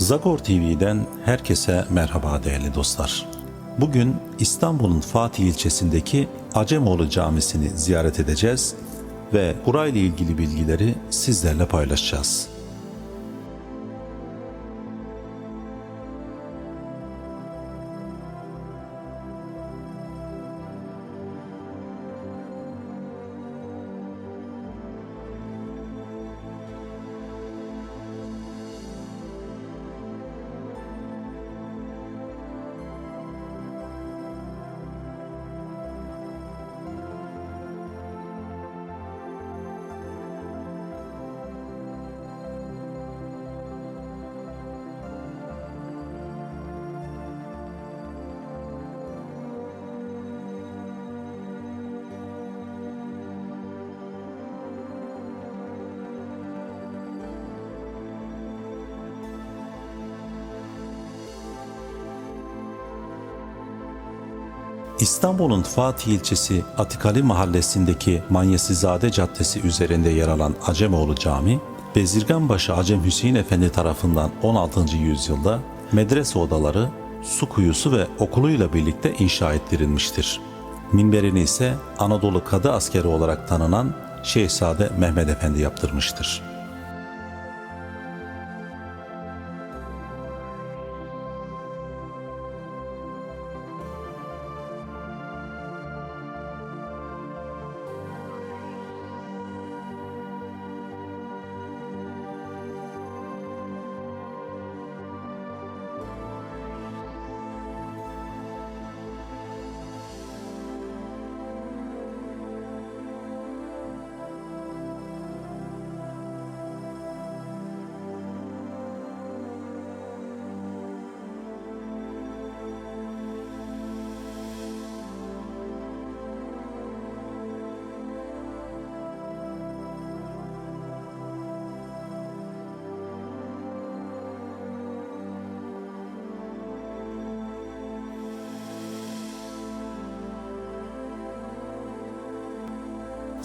Zagor TV'den herkese merhaba değerli dostlar. Bugün İstanbul'un Fatih ilçesindeki Acemoğlu Camisi'ni ziyaret edeceğiz ve burayla ilgili bilgileri sizlerle paylaşacağız. İstanbul'un Fatih ilçesi Atikali mahallesindeki Manyesizade Caddesi üzerinde yer alan Acemoğlu Cami, Bezirganbaşı Acem Hüseyin Efendi tarafından 16. yüzyılda medrese odaları, su kuyusu ve okuluyla birlikte inşa ettirilmiştir. Minberini ise Anadolu Kadı askeri olarak tanınan Şehzade Mehmet Efendi yaptırmıştır.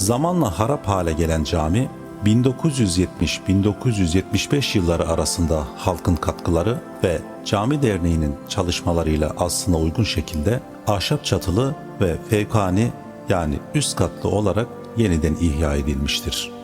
Zamanla harap hale gelen cami 1970-1975 yılları arasında halkın katkıları ve cami derneğinin çalışmalarıyla aslına uygun şekilde ahşap çatılı ve fevkani yani üst katlı olarak yeniden ihya edilmiştir.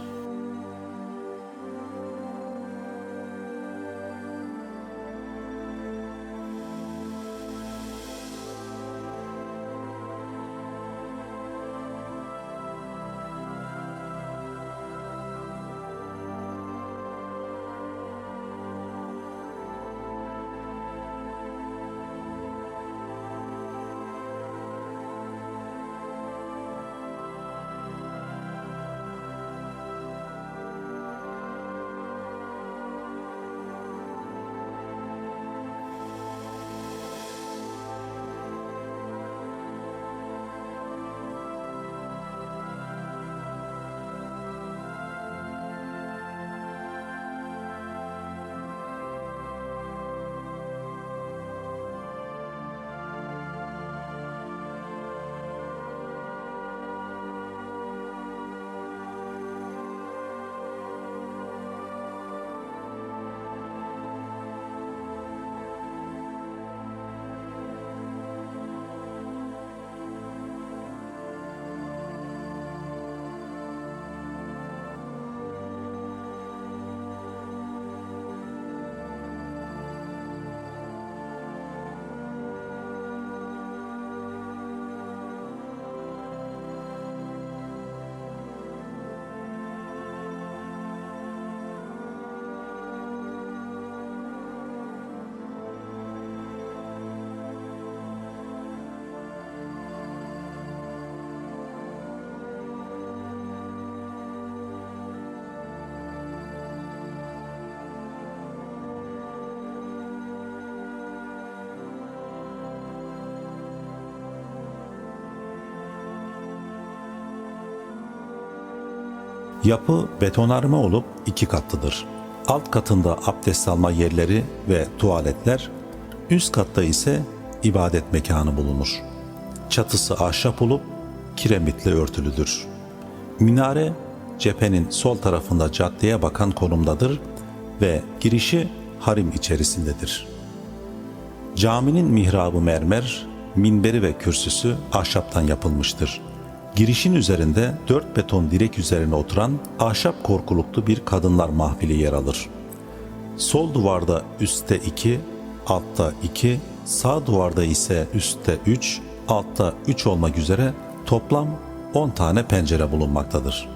Yapı betonarme olup iki katlıdır. Alt katında abdest alma yerleri ve tuvaletler, üst katta ise ibadet mekanı bulunur. Çatısı ahşap olup kiremitle örtülüdür. Minare cephenin sol tarafında caddeye bakan konumdadır ve girişi harim içerisindedir. Caminin mihrabı mermer, minberi ve kürsüsü ahşaptan yapılmıştır. Girişin üzerinde dört beton direk üzerine oturan ahşap korkuluklu bir kadınlar mahfili yer alır. Sol duvarda üstte 2, altta 2, sağ duvarda ise üstte 3, altta 3 olmak üzere toplam 10 tane pencere bulunmaktadır.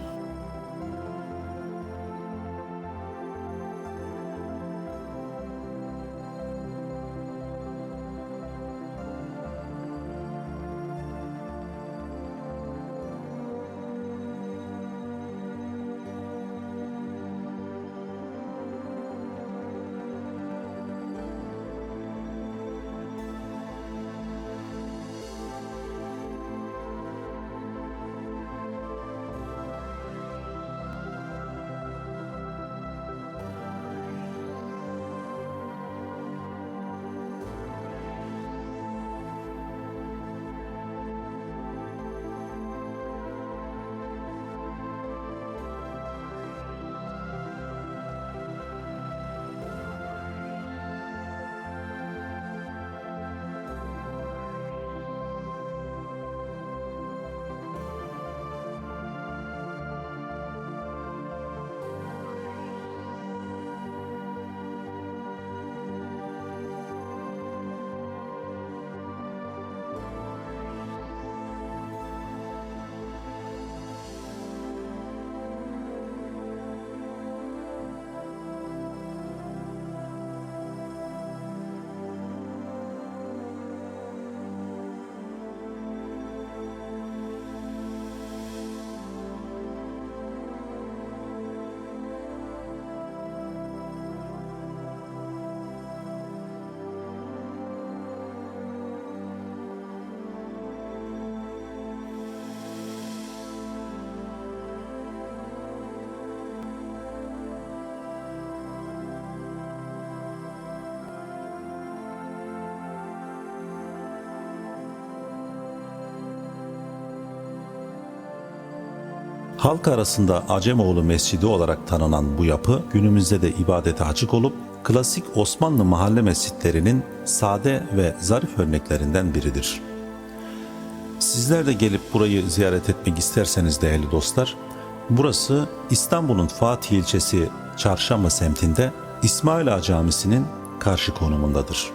Halk arasında Acemoğlu Mescidi olarak tanınan bu yapı günümüzde de ibadete açık olup klasik Osmanlı mahalle mescitlerinin sade ve zarif örneklerinden biridir. Sizler de gelip burayı ziyaret etmek isterseniz değerli dostlar, burası İstanbul'un Fatih ilçesi Çarşamba semtinde İsmail Ağa Camisi'nin karşı konumundadır.